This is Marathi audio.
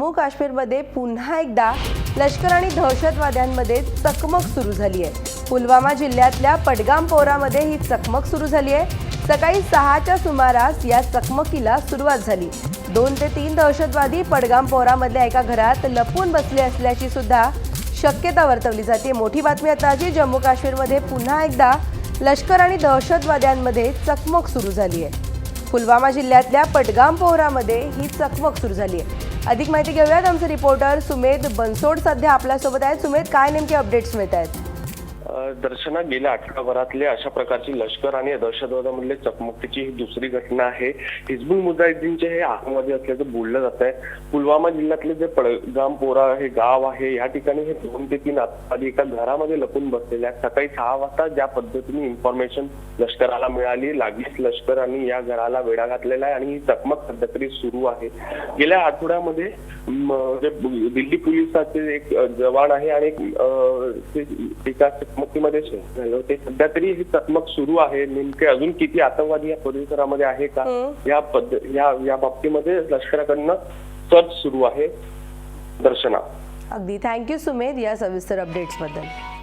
जम्मू काश्मीरमध्ये पुन्हा एकदा लष्कर आणि दहशतवाद्यांमध्ये चकमक सुरू झाली आहे. पुलवामा जिल्ह्यातल्या पडगामपोरामध्ये ही चकमक सुरू झाली आहे. सकाळी सहाच्या सुमारास या चकमकीला सुरुवात झाली. दोन ते तीन दहशतवादी पडगामपोरामधल्या एका घरात लपून बसले असल्याची सुद्धा शक्यता वर्तवली जाते. मोठी बातमी आताची जम्मू काश्मीरमध्ये पुन्हा एकदा लष्कर आणि दहशतवाद्यांमध्ये चकमक सुरू झाली आहे. पुलवामा जिल्ह्यातल्या पटगाम पोहरामध्ये ही चकमक सुरू झाली आहे. अधिक माहिती घेऊयात आमचे रिपोर्टर सुमेध बनसोड. सध्या आपल्यासोबत आहेत. सुमेध काय नेमके अपडेट्स मिळत आहेत दर्शना गेल्या आठवड्याभरातले अशा प्रकारची लष्कर आणि दहशतवादामधले चकमकीची ही दुसरी घटना आहे. हिजबुल मुजाहिद्दीनचे हे आतंकवादी असल्याचं बोललं जात आहे. पुलवामा जिल्ह्यातले जे पडगाम पोरा हे गाव आहे या ठिकाणी हे दोन ते तीन आतंकवादी एका घरामध्ये लपून बसलेले आहेत. सकाळी सहा वाजता ज्या पद्धतीने इन्फॉर्मेशन लष्कराला मिळाली लागलीच लष्कर आणि या घराला वेढा घातलेला आहे आणि ही चकमक सध्या तरी सुरू आहे. गेल्या आठवड्यामध्ये दिल्ली पोलिसाचे एक जवान आहे आणि एक एका शहीद झाले होते सध्या तरी ही चकमक सुरू आहे. नेमके अजून किती आतंकवादी या परिसरामध्ये आहे का. या पद्ध या या बाबतीमध्ये लष्कराकडनं सर्च सुरू आहे दर्शना. अगदी. थँक्यू सुमेध या सविस्तर अपडेट्सबद्दल